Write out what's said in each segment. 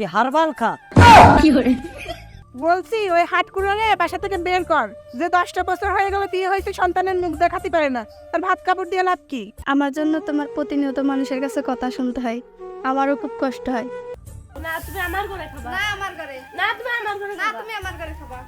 তুই হারবাল খা বলছি ওই হাটকুড়োরে বাসা থেকে বের কর। যে দশটা বছর হয়ে গেল বিয়ে হয়েছে সন্তানের মুখ দেখাতে পারে না। তার ভাত কাপড় দিয়ে লাভ কি? আমার জন্য তোমার প্রতিনিয়ত মানুষের কাছে কথা শুনতে হয়। আমারও খুব কষ্ট হয়। না তুমি আমার ঘরে খাবা। না আমার ঘরে। না তুমি আমার ঘরে না তুমি আমার ঘরে খাবা।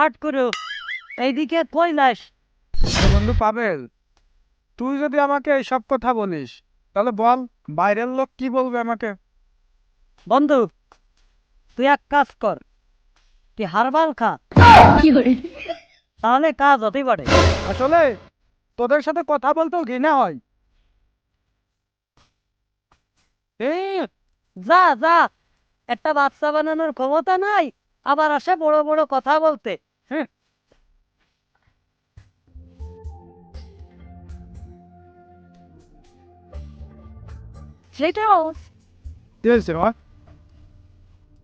হাট করো। এইদিকে আরে বন্ধু পাবেল তুই যদি আমাকে এইসব কথা বলিস তাহলে বল বাইরের লোক কি বলবে আমাকে? বন্ধু তুই এক কাজ কর তুই হারবাল খা। তাহলে কাজ হতেই পারে। আসলে তোদের সাথে কথা বলতেও ঘৃণা হয়। এই যা যা একটা বাচ্চা বানানোর ক্ষমতা নাই আবার আসে বড় বড় কথা বলতে। সেটাও কি হয়েছে মা।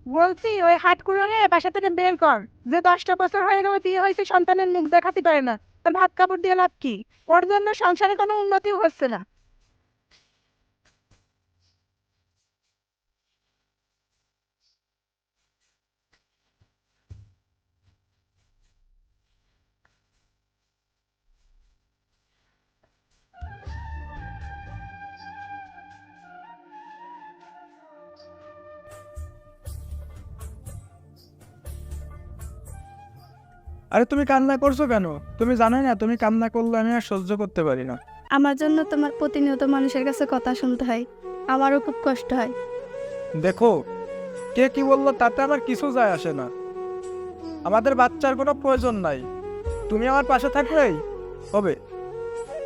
বলছি ওই হাটকুড়োরে বাসা থেকে বের কর। যে দশটা বছর হয়ে গেল বিয়ে হয়েছে সন্তানের মুখ দেখাতে পারে না। তার ভাত কাপড় দিয়ে লাভ কি? ওর জন্য সংসারে কোনো উন্নতি হচ্ছে না। আরে তুমি কান্না করছ কেন? তুমি জানো না তুমি কান্না করলে আমি আর সহ্য করতে পারি না। আমার জন্য তোমার প্রতিনিয়ত মানুষের কাছে কথা শুনতে হয়। আমারও খুব কষ্ট হয়। দেখো কে কি বলল তাতে আমার কিছু যায় আসে না। আমাদের বাচ্চার কোনো প্রয়োজন নাই। তুমি আমার পাশে থাকলেই হবে।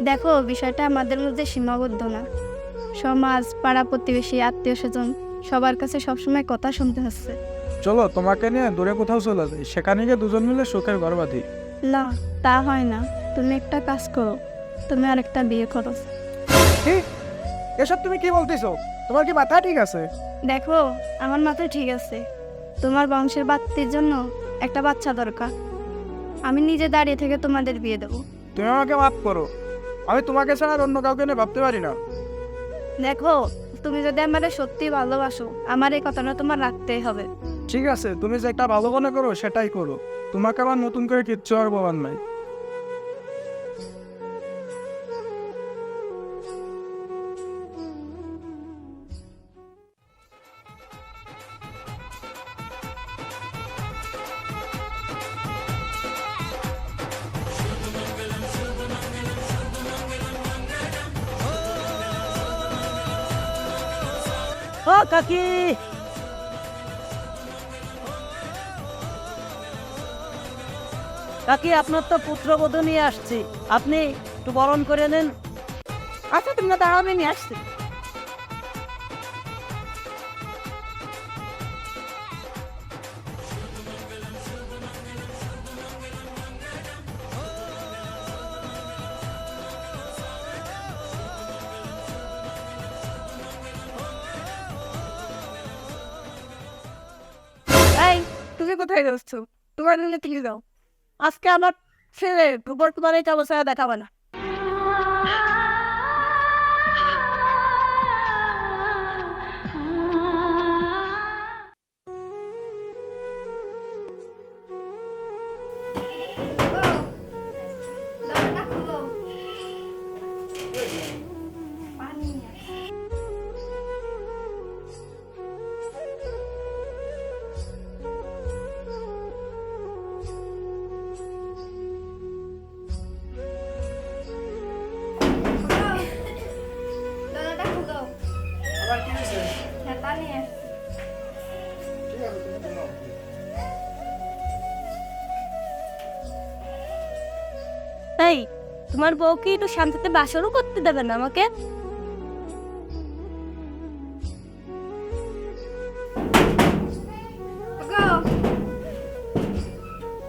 দেখো বিষয়টা আমাদের মধ্যে সীমাবদ্ধ না। সমাজ পাড়া প্রতিবেশী আত্মীয় স্বজন সবার কাছে সবসময় কথা শুনতে হচ্ছে। চলো তোমাকে নিয়ে দূরে কোথাও চলে যাই। সেখানে গিয়ে দুজন মিলে সুখের ঘর বাঁধি। না তা হয় না। তুমি একটা কাজ করো। তুমি আরেকটা বিয়ে করো। কি? এসব তুমি কি বলতেছো? তোমার কি মাথা ঠিক আছে? দেখো আমার মাথায় ঠিক আছে। তোমার বংশের বাত্তির জন্য একটা বাচ্চা দরকার। আমি নিজে দাঁড়িয়ে থেকে তোমাদের বিয়ে দেবো। তুমি আমাকে মাফ করো। আমি তোমাকে ছাড়া আর অন্য কাউকে নিয়ে ভাবতে পারি না। দেখো তুমি যদি আমারে সত্যি ভালোবাসো, আমার এই কথাটা তোমার রাখতেই হবে। ঠিক আছে, তুমি যেটা ভালো মনে করো সেটাই করো। তোমাকে আবার নতুন করে কিচ্ছু আর বলার নাই। ও, কাকি। কাকি, আপনার তো পুত্রবধূ নিয়ে আসছি। আপনি একটু বরণ করে নেন। আচ্ছা তোমরা দাঁড়াও, আমি নিয়ে আসছি। তুমি কোথায় যাচ্ছ তোমার নিলে তুমি যাও আজকে আমার ছেলে বর্তমানে এটা অবস্থায় দেখাবে না তাই তোমার বউকে একটু শান্তিতে বাসরও করতে দেবে না আমাকে?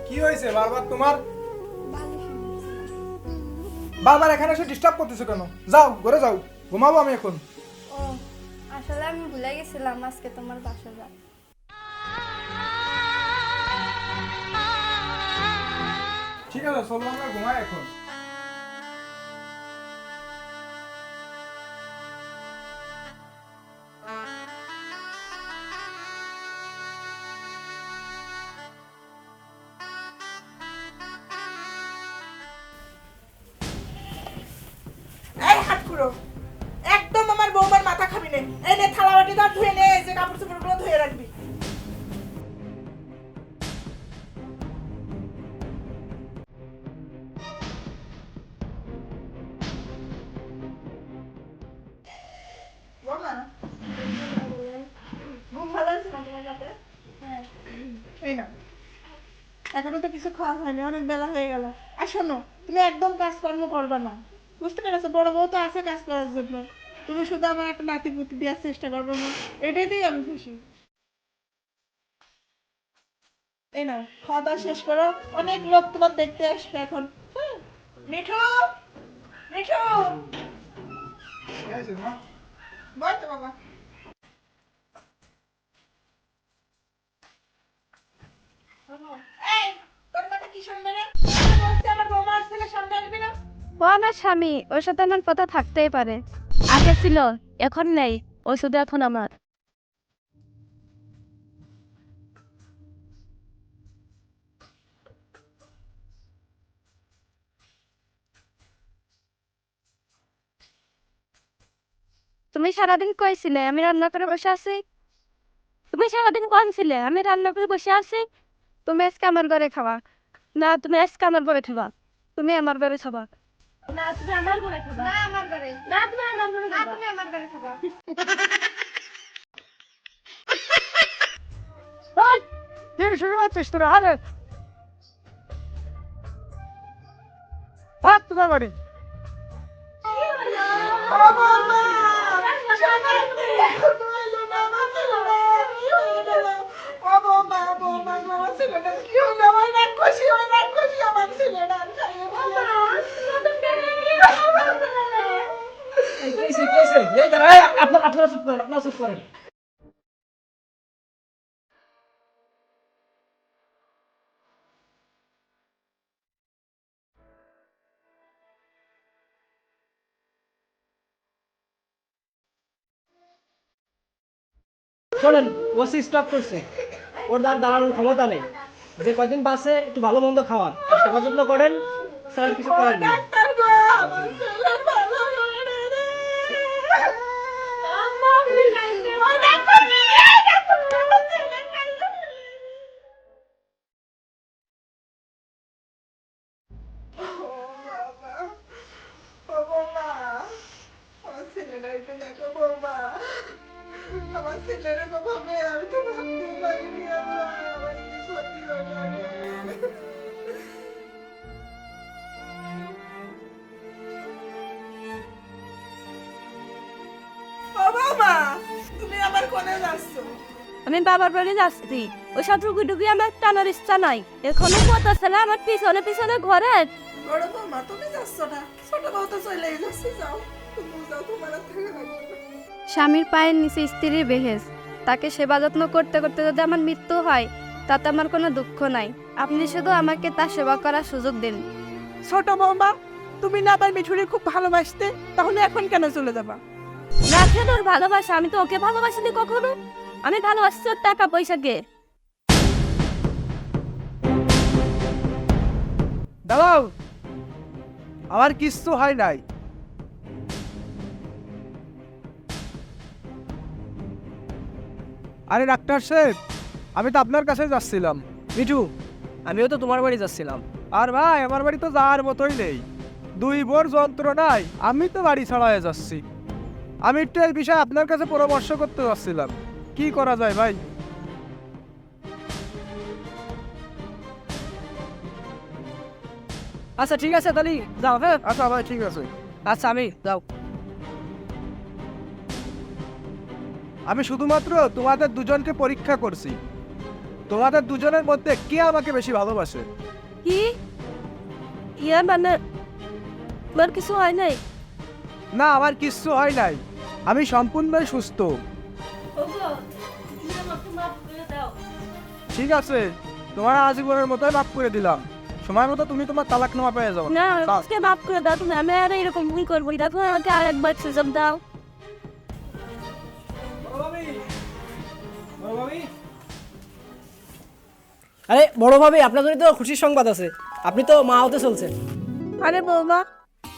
কি হয়েছে? বারবার তোমার? বারবার এখানে এসে ডিস্টার্ব করতেছো কেন? যাও ঘরে যাও। ঘুমাবো আমি এখন। আসলে আমি ভুলে গেছিলাম আজকে তোমার বাসা যা ঠিক আছে, চলো আমরা ঘুমাই এখন। এই হাত খুঁড়ো, একদম আমার বৌমার মাথা খাবি নে। এই নে থালা বাটি ধর, ধুয়ে নে, এই যে কাপড় চোপড়গুলো ধুয়ে রাখবি। এখনও তো কিছু খাওয়া হয়নি অনেক বেলা হয়ে গেল। আর শোনো তুমি একদম কাজকর্ম করবে না। বুঝতে পেরেছ? বড় বউ তো আছে কাজ করার জন্য। তুমি শুধু আমার একটা নাতি পুতি দেওয়ার চেষ্টা করবে না। এটাতেই আমি খুশি। এই না খাওয়া দাওয়া শেষ করো। অনেক লোক তোমার দেখতে আসবে এখন। হ্যাঁ? মিঠু মিঠু। বল তো বাবা। ও আমার স্বামী ওর সাথে আমার কথা থাকতেই পারে। আগে ছিল এখন নেই ও শুধু এখন আমার। তুমি সারাদিন কইছিলে আমি রান্না করে বসে আছি। তুমি সারাদিন কোন ছিলে? আমি রান্না করে বসে আছি। তুমি আজকে আমার ঘরে খাওয়া। না তুমি আজকে আমার ঘরে খাবা তুমি আমার ঘরে খাবা না তুমি আমার ঘরে খাবা না আমার ঘরে। না তুমি আমার ঘরে খাবা তুমি আমার ঘরে খাবা তুই শুরু হচ্ছিস তোরা? আরে। তোমার তোমার বাড়ি আপনার, আপনারা করেন করেন শোনেন, ওসি স্টপ করছে। ওর দ্বার দাঁড়ানোর ক্ষমতা নেই। যে কয়দিন বাসে একটু ভালো মন্দ খাওয়ান। সেবা যত্ন করেন, স্যার কিছু করার নেই ছেলের বাবা মেয়ে আমি তো ভাবতে পারিনি আল্লাহ আমার কি ক্ষতি হলো রে। ও তুমি আমার কোনে যাচ্ছ আমি বাবার বাড়ি যাচ্ছি। ওই সব রুগী টুগি আমার টানার ইচ্ছা নাই। এখনও আছে না আমার পিছনে পিছনে ঘরে। বড় বৌমা তুমি যাচ্ছ না? ছোট বউ তো চলে যাচ্ছে যাও। তুমি যাও তোমার থাকা। স্বামীর পায়ের নিচে স্ত্রীর বেহেজ তাকে সেবা যত্ন করতে করতে যদি আমার মৃত্যু হয় তাতে আমার কোনো দুঃখ নাই। আপনি শুধু আমাকে তার সেবা করার সুযোগ দিন। ছোট বৌমা তুমি না আবার মিঠুরি খুব ভালোবাসতে তাহলে এখন কেন চলে যাবা? রাখে ওর ভালোবাসা? আমি তো ওকে ভালোবাসিনি কখনো। আমি ভালোবাসছি ওর টাকা পয়সাকে। দাঁড়াও। আমার কিচ্ছু হয় নাই। আরে ডাক্তার সাহেব আমি তো আপনার কাছে যাচ্ছিলাম। মিঠু আমিও তো তোমার বাড়ি যাচ্ছিলাম। আর ভাই আমার বাড়ি তো যাওয়ার মতোই নেই। দুই বোর যন্ত্রণায় আমি তো বাড়ি ছাড়াই যাচ্ছি। আমি একটু এই বিষয়ে আপনার কাছে পরামর্শ করতে যাচ্ছিলাম। কি করা যায় ভাই? আচ্ছা ঠিক আছে তাহলে যাও হ্যাঁ? আচ্ছা ভাই ঠিক আছে। আচ্ছা আমি যাও। আমি শুধুমাত্র তোমাদের দুজনকে পরীক্ষা করছি। তোমাদের দুজনের মধ্যে কে আমাকে বেশি ভালোবাসে? কি? ইয়া মানে আমার কিছু হয় নাই? না আমার কিচ্ছু হয় নাই। আমি সম্পূর্ণই সুস্থ। ঠিক আছে তোমার আজীবনের মতোই মাফ করে দিলাম। সময় মতো তুমি তোমার তালাকনামা পেয়ে যাও। না মাফ করে দাও তুমি আমি আর এরকম ভুল করব না। তুমি আমাকে আর একবার সুযোগ দাও। আরে বড় ভাবি আপনার জন্য তো খুশির সংবাদ আছে। আপনি তো মা হতে চলছেন। আরে বৌমা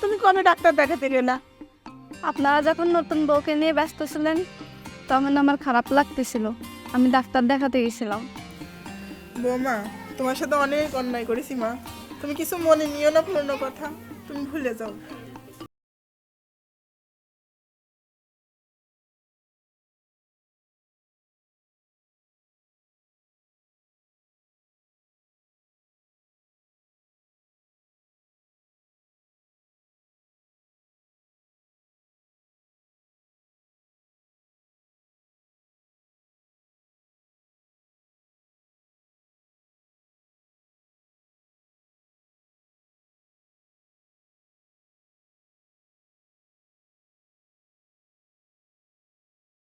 তুমি কবে ডাক্তার দেখাতে গেলা আপনারা যখন নতুন বউকে নিয়ে ব্যস্ত ছিলেন তখন আমার খারাপ লাগতেছিল। আমি ডাক্তার দেখাতে গেছিলাম। বৌমা তোমার সাথে অনেক অন্যায় করেছি মা। তুমি কিছু মনে নিও না পুরনো কথা। তুমি ভুলে যাও।